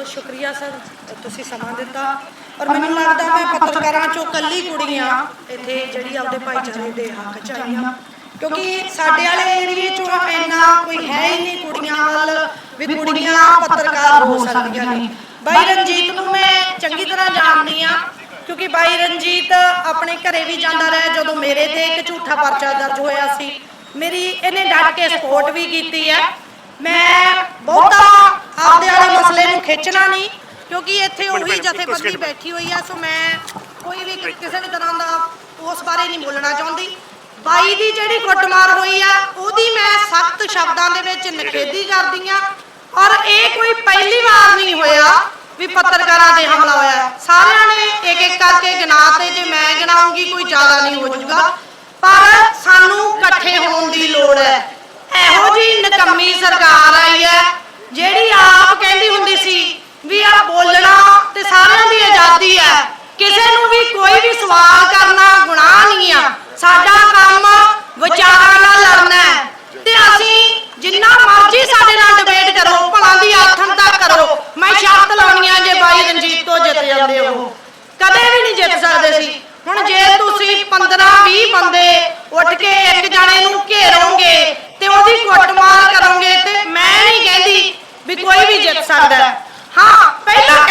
ਬਹੁਤ ਸ਼ੁਕਰੀਆ ਸਰ ਤੁਸੀਂ ਸਮਾਂ ਦਿੱਤਾ। ਔਰ ਮੈਨੂੰ ਲੱਗਦਾ ਮੈਂ ਪੱਤਰਕਾਰਾਂ ਚੋਂ ਕੱਲੀ ਕੁੜੀ ਆ ਇੱਥੇ ਜਿਹੜੀ ਆਪਦੇ ਭਾਈਚਾਰੇ ਦੇ ਹੱਕ ਚ ਆਈ ਆ ਕਿਉਂਕਿ ਸਾਡੇ ਵਾਲੇ ਏਰੀਏ ਚੋਂ ਇੰਨਾ ਕੋਈ ਹੈ ਹੀ ਨਹੀਂ ਕੁੜੀਆਂ ਵੱਲ ਵੀ ਕੁੜੀਆਂ ਪੱਤਰਕਾਰ ਹੋ ਸਕਦੀਆਂ ਨੇ। ਬਾਈ ਰਣਜੀਤ ਨੂੰ ਮੈਂ ਚੰਗੀ ਤਰ੍ਹਾਂ ਜਾਣਦੀ ਆ ਕਿਉਂਕਿ ਬਾਈ ਰਣਜੀਤ ਆਪਣੇ ਘਰੇ ਵੀ ਜਾਂਦਾ ਰਿਹਾ ਜਦੋਂ ਮੇਰੇ ਤੇ ਇੱਕ ਝੂਠਾ ਪਰਚਾ ਦਰਜ ਹੋਇਆ ਸੀ। ਮੇਰੀ ਇਹਨੇ ਡਟ ਕੇ ਸਪੋਰਟ ਵੀ ਕੀਤੀ ਹੈ। ਮੈਂ ਬਹੁਤਾ ਆਪਦੇ ਵਾਲੇ ਮਸਲੇ ਨੂੰ ਖਿੱਚਣਾ ਨਹੀਂ ਕਿਉਂਕਿ ਇੱਥੇ ਉਹੀ ਜਥੇਬੰਦੀ ਬੈਠੀ ਹੋਈ ਆ ਸੋ ਮੈਂ ਕੋਈ ਵੀ ਕਿਸੇ ਵੀ ਤਰ੍ਹਾਂ ਦਾ ਉਸ ਬਾਰੇ ਨਹੀਂ ਬੋਲਣਾ ਚਾਹੁੰਦੀ। ਬਾਈ ਦੀ ਜਿਹੜੀ ਕੁੱਟਮਾਰ ਹੋਈ ਆ ਉਹਦੀ ਮੈਂ ਸਖਤ ਸ਼ਬਦਾਂ ਦੇ ਵਿੱਚ ਨਿਖੇਧੀ ਕਰਦੀ ਆ। ਔਰ ਇਹ ਕੋਈ ਪਹਿਲੀ ਵਾਰ ਨਹੀਂ ਹੋਇਆ ਵੀ ਪੱਤਰਕਾਰਾਂ ਤੇ ਹਮਲਾ ਹੋਇਆ। ਸਾਰਿਆਂ ਨੇ ਇੱਕ ਇੱਕ ਕਰਕੇ ਗਿਣਾ ਤੇ ਜੇ ਮੈਂ ਗਿਣਾਉਂਗੀ ਕੋਈ ਜ਼ਿਆਦਾ ਨਹੀਂ ਹੋ ਜਾਊਗਾ ਪਰ ਸਾਨੂੰ ਇਕੱਠੇ ਹੋਣ ਦੀ ਲੋੜ ਹੈ ਇਹੋ ਜੀ ਨਕੰਮੀ ਸਰਕਾਰ ਆਈ ਹੈ ਜਿਹੜੀ ਆਪ ਕਹਿੰਦੀ ਹੁੰਦੀ ਸੀ ਵੀ ਆ ਬੋਲਣਾ ਤੇ ਸਾਰਿਆਂ ਦੀ ਆਜ਼ਾਦੀ ਹੈ ਕਿਸੇ ਨੂੰ ਵੀ ਕੋਈ ਵੀ ਸਵਾਲ ਕਰਨਾ, ਗੁਨਾਹ ਨਹੀਂ ਆ। ਸਾਡਾ ਕੰਮ ਵਿਚਾਰਾਂ ਨਾਲ ਲੜਨਾ ਹੈ। ਤੇ ਅਸੀਂ ਜਿੰਨਾ ਮਰਜ਼ੀ ਸਾਡੇ ਨਾਲ ਡਿਬੇਟ ਕਰੋ, ਭਲਾਂ ਦੀ ਆਥਣ ਤੱਕ ਕਰੋ। ਮੈਂ ਸ਼ਰਤ ਲਾਉਣੀ ਆ ਜੇ ਬਾਈ ਰਣਜੀਤ ਤੋਂ ਜਿੱਤ ਜਾਂਦੇ ਹੋ। ਕਦੇ ਵੀ ਨਹੀਂ ਜਿੱਤ ਸਕਦੇ ਸੀ। ਹੁਣ ਜੇ ਤੁਸੀਂ 15 20 ਬੰਦੇ ਉੱਠ ਕੇ ਇੱਕ ਜਾਣੇ ਨੂੰ ਘੇਰੋਗੇ ਤੇ ਉਹਦੀ ਕੁੱਟਮਾਰ ਕਰੋਗੇ ਤੇ ਮੈਂ ਨਹੀਂ ਕਹਿੰਦੀ ਵੀ ਕੋਈ ਵੀ ਜਿੱਤ ਸਕਦਾ। ਹਾਂ, ਪਹਿਲਾਂ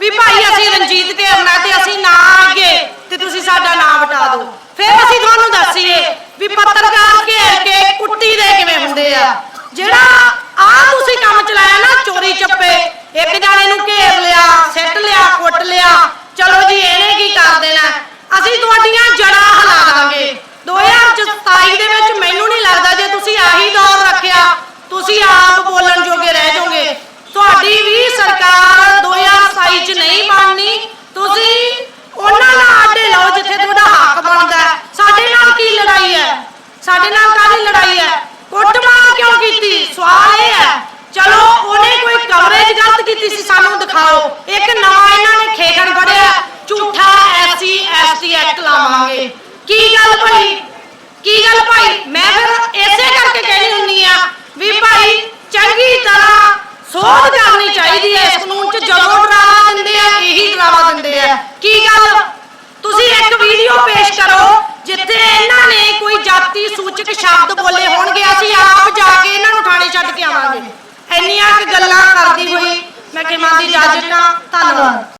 ਵੀ ਭਾਈ ਅਸੀਂ ਰਣਜੀਤ ਘੇਰਨਾ ਤੇ ਅਸੀਂ ਨਾ ਅੱਗੇ ਤੇ ਤੁਸੀਂ ਸਾਡਾ ਨਾਮ ਵਟਾ ਦਿਓ। ਫਿਰ ਅਸੀਂ ਤੁਹਾਨੂੰ ਦੱਸੀਏ ਵੀ ਪੱਤਰਕਾਰ ਘੇਰ ਕੇ ਕੁੱਟੀ ਦੇ ਕਿਵੇਂ ਹੁੰਦੇ ਆ। ਜਿਹੜਾ ਆ ਤੁਸੀਂ ਕੰਮ ਚਲਾਇਆ ਨਾ, ਚੋਰੀ ਚੱਪੇ, ਇੱਕ ਜਾਣੇ ਨੂੰ ਘੇਰ ਲਿਆ, ਸਿੱਟ ਲਿਆ, ਕੁੱਟ ਲਿਆ। ਚਲੋ ਜੀ, ਇਹਨੇ ਕੀ ਕਰ ਦੇਣਾ? ਅਸੀਂ ਤੁਹਾਡੀਆਂ ਜੜਾਂ ਹਿਲਾ ਦਾਂਗੇ 2027 ਦੇ ਵਿੱਚ ਮੈਨੂੰ ਨਹੀਂ ਲੱਗਦਾ ਜੇ ਤੁਸੀਂ ਆਹੀ ਦੌਰ ਰੱਖਿਆ ਤੁਸੀਂ ਆਪ ਬੋਲਣ ਜੋਗੇ ਰਹਿ ਜਾਓਗੇ ਤੁਹਾਡੀ ਵੀ ਸਰਕਾਰ 2027 ਚ ਨਹੀਂ ਬਣਨੀ ਤੁਸੀਂ ਉਹਨਾਂ ਨਾਲ ਆਡੇ ਲਾਓ ਜਿੱਥੇ ਤੁਹਾਡਾ ਹੱਕ ਬਣਦਾ ਹੈ। ਸਾਡੇ ਨਾਲ ਕੀ ਲੜਾਈ ਹੈ ਸਾਡੇ ਨਾਲ ਕਾਹਦੀ ਲੜਾਈ ਹੈ? ਕੁੱਟਮਾਰ ਕਿਉਂ ਕੀਤੀ? ਸਵਾਲ ਇਹ ਹੈ। ਚਲੋ, ਉਹਨੇ ਕੋਈ ਕਵਰੇਜ ਗਲਤ ਕੀਤੀ ਸੀ, ਸਾਨੂੰ ਦਿਖਾਓ। ਇੱਕ ਨਵਾਂ ਇਹਨਾਂ ਨੇ ਖੇਖਣ ਫੜਿਆ। ਝੂਠਾ ਐਸਸੀ, ਐਸਟੀ ਐਕਟ ਲਾਵਾਂਗੇ। ਕੀ ਗੱਲ ਭਾਈ ਕੀ ਗੱਲ ਭਾਈ? ਮੈਂ ਫਿਰ ਇਸੇ ਕਰਕੇ ਕਹਿਣੀ ਹੁੰਨੀ ਆ ਵੀ ਭਾਈ, ਚੰਗੀ ਤਰ੍ਹਾਂ ਸੋਧ ਕਰਨੀ ਚਾਹੀਦੀ ਹੈ। ਇਸ ਕਾਨੂੰਨ 'ਚ ਜਦੋਂ ਡਰਾਵਾ ਦਿੰਦੇ ਆ, ਇਹੀ ਡਰਾਵਾ ਦਿੰਦੇ ਆ। ਕੀ ਗੱਲ ਤੁਸੀਂ ਇੱਕ ਵੀਡੀਓ ਪੇਸ਼ ਕਰੋ ਜਿੱਥੇ ਇਹਨਾਂ ਨੇ ਕੋਈ ਜਾਤੀ ਸੂਚਕ ਸ਼ਬਦ ਬੋਲੇ ਹੋਣਗੇ, ਅਸੀਂ ਆਪ ਜਾ ਕੇ ਇਹਨਾਂ ਨੂੰ ਥਾਣੇ ਛੱਡ ਕੇ ਆਵਾਂਗੇ। ਇੰਨੀਆਂ ਕੁ ਗੱਲਾਂ ਕਰਦੀ ਹੋਈ ਮੈਂ ਕਿਮਾਂ ਦੀ ਇਜਾਜ਼ਤ ਨਾਲ ਧੰਨਵਾਦ।